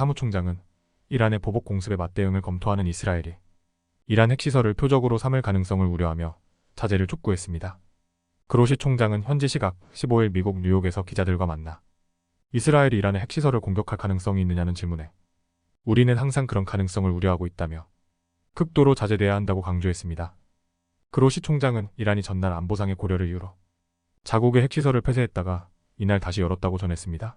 사무총장은 이란의 보복 공습에 맞대응을 검토하는 이스라엘이 이란 핵시설을 표적으로 삼을 가능성을 우려하며 자제를 촉구했습니다. 그로시 총장은 현지 시각 15일 미국 뉴욕에서 기자들과 만나 이스라엘이 이란의 핵시설을 공격할 가능성이 있느냐는 질문에 우리는 항상 그런 가능성을 우려하고 있다며 극도로 자제돼야 한다고 강조했습니다. 그로시 총장은 이란이 전날 안보상의 고려를 이유로 자국의 핵시설을 폐쇄했다가 이날 다시 열었다고 전했습니다.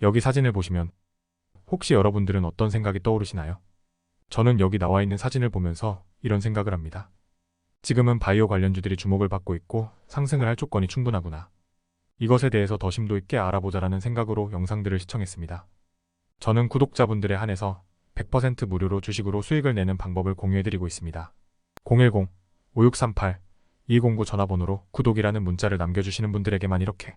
여기 사진을 보시면 혹시 여러분들은 어떤 생각이 떠오르시나요? 저는 여기 나와 있는 사진을 보면서 이런 생각을 합니다. 지금은 바이오 관련주들이 주목을 받고 있고 상승을 할 조건이 충분하구나. 이것에 대해서 더 심도 있게 알아보자라는 생각으로 영상들을 시청했습니다. 저는 구독자분들에 한해서 100% 무료로 주식으로 수익을 내는 방법을 공유해드리고 있습니다. 010-5638-209 전화번호로 구독이라는 문자를 남겨주시는 분들에게만 이렇게